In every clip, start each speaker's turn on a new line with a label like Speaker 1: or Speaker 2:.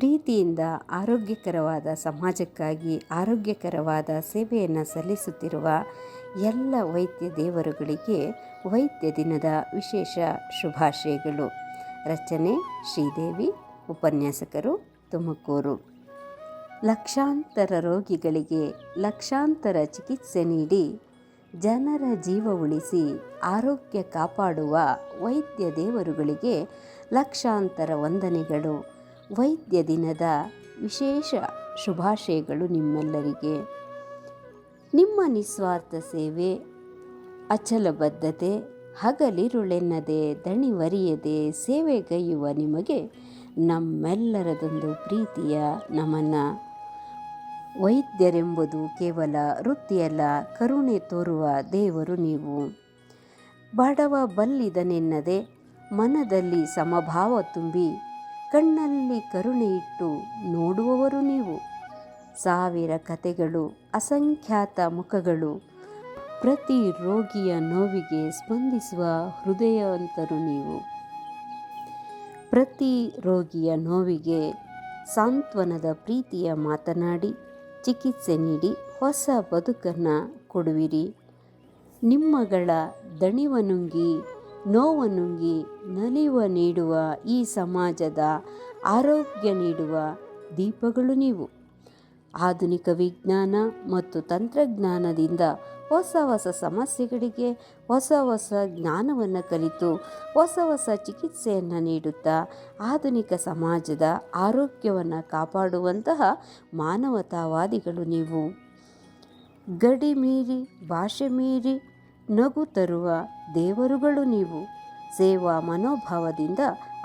Speaker 1: ಪ್ರೀತಿಯಿಂದ ಆರೋಗ್ಯಕರವಾದ ಸಮಾಜಕ್ಕಾಗಿ ಆರೋಗ್ಯಕರವಾದ ಸೇವೆಯನ್ನು ಸಲ್ಲಿಸುತ್ತಿರುವ ಎಲ್ಲ ವೈದ್ಯ ದೇವರುಗಳಿಗೆ ವೈದ್ಯ ದಿನದ ವಿಶೇಷ ಶುಭಾಶಯಗಳು. ರಚನೆ ಶ್ರೀದೇವಿ, ಉಪನ್ಯಾಸಕರು ತುಮಕೂರು. ಲಕ್ಷಾಂತರ ರೋಗಿಗಳಿಗೆ ಲಕ್ಷಾಂತರ ಚಿಕಿತ್ಸೆ ನೀಡಿ ಜನರ ಜೀವ ಉಳಿಸಿ ಆರೋಗ್ಯ ಕಾಪಾಡುವ ವೈದ್ಯ ದೇವರುಗಳಿಗೆ ಲಕ್ಷಾಂತರ ವಂದನೆಗಳು. ವೈದ್ಯ ದಿನದ ವಿಶೇಷ ಶುಭಾಶಯಗಳು ನಿಮ್ಮೆಲ್ಲರಿಗೆ. ನಿಮ್ಮ ನಿಸ್ವಾರ್ಥ ಸೇವೆ ಅಚಲಬದ್ಧತೆ ಹಗಲಿರುಳೆನ್ನದೆ ದಣಿವರಿಯದೆ ಸೇವೆಗೈಯುವ ನಿಮಗೆ ನಮ್ಮೆಲ್ಲರದೊಂದು ಪ್ರೀತಿಯ ನಮನ. ವೈದ್ಯರೆಂಬುದು ಕೇವಲ ವೃತ್ತಿಯಲ್ಲ, ಕರುಣೆ ತೋರುವ ದೇವರು ನೀವು. ಬಡವ ಬಲ್ಲಿದನೆನ್ನದೆ ಮನದಲ್ಲಿ ಸಮಭಾವ ತುಂಬಿ ಕಣ್ಣಲ್ಲಿ ಕರುಣೆ ಇಟ್ಟು ನೋಡುವವರು ನೀವು. ಸಾವಿರ ಕತೆಗಳು ಅಸಂಖ್ಯಾತ ಮುಖಗಳು, ಪ್ರತಿ ರೋಗಿಯ ನೋವಿಗೆ ಸ್ಪಂದಿಸುವ ಹೃದಯವಂತರು ನೀವು. ಪ್ರತಿ ರೋಗಿಯ ನೋವಿಗೆ ಸಾಂತ್ವನದ ಪ್ರೀತಿಯ ಮಾತನಾಡಿ, ಚಿಕಿತ್ಸೆ ನೀಡಿ, ಹೊಸ ಬದುಕನ್ನು ಕೊಡುವಿರಿ. ನಿಮ್ಮಗಳ ದಣಿವ ನುಂಗಿ ನೋವ ನುಂಗಿ ನಲಿವ ನೀಡುವ ಈ ಸಮಾಜದ ಆರೋಗ್ಯ ನೀಡುವ ದೀಪಗಳು ನೀವು. ಆಧುನಿಕ ವಿಜ್ಞಾನ ಮತ್ತು ತಂತ್ರಜ್ಞಾನದಿಂದ ಹೊಸ ಹೊಸ ಸಮಸ್ಯೆಗಳಿಗೆ ಹೊಸ ಹೊಸ ಜ್ಞಾನವನ್ನು ಕಲಿತು ಹೊಸ ಹೊಸ ಚಿಕಿತ್ಸೆಯನ್ನು ನೀಡುತ್ತಾ ಆಧುನಿಕ ಸಮಾಜದ ಆರೋಗ್ಯವನ್ನು ಕಾಪಾಡುವಂತಹ ಮಾನವತಾವಾದಿಗಳು ನೀವು. ಗಡಿ ಮೀರಿ, ಭಾಷೆ ಮೀರಿ, ನಗು ತರುವ ದೇವರುಗಳು ನೀವು. ಸೇವಾ ಮನೋಭಾವದಿಂದ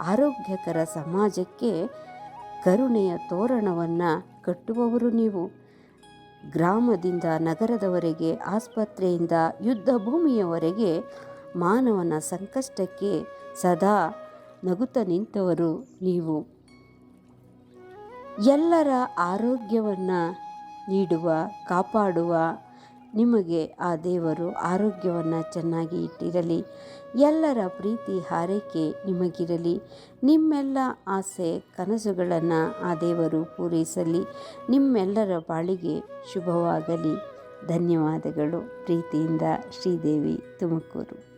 Speaker 1: ಆರೋಗ್ಯಕರ ಸಮಾಜಕ್ಕೆ ಕರುಣೆಯ ತೋರಣವನ್ನು ಕಟ್ಟುವವರು ನೀವು. ಗ್ರಾಮದಿಂದ ನಗರದವರೆಗೆ, ಆಸ್ಪತ್ರೆಯಿಂದ ಯುದ್ಧ ಭೂಮಿಯವರೆಗೆ ಮಾನವನ ಸಂಕಷ್ಟಕ್ಕೆ ಸದಾ ನಗುತ್ತ ನಿಂತವರು ನೀವು. ಎಲ್ಲರ ಆರೋಗ್ಯವನ್ನು ನೀಡುವ, ಕಾಪಾಡುವ ನಿಮಗೆ ಆ ದೇವರು ಆರೋಗ್ಯವನ್ನು ಚೆನ್ನಾಗಿ ಇಟ್ಟಿರಲಿ. ಎಲ್ಲರ ಪ್ರೀತಿ ಹಾರೈಕೆ ನಿಮಗಿರಲಿ. ನಿಮ್ಮೆಲ್ಲ ಆಸೆ ಕನಸುಗಳನ್ನು ಆ ದೇವರು ಪೂರೈಸಲಿ. ನಿಮ್ಮೆಲ್ಲರ ಬಾಳಿಗೆ ಶುಭವಾಗಲಿ. ಧನ್ಯವಾದಗಳು. ಪ್ರೀತಿಯಿಂದ ಶ್ರೀದೇವಿ ತುಮಕೂರು.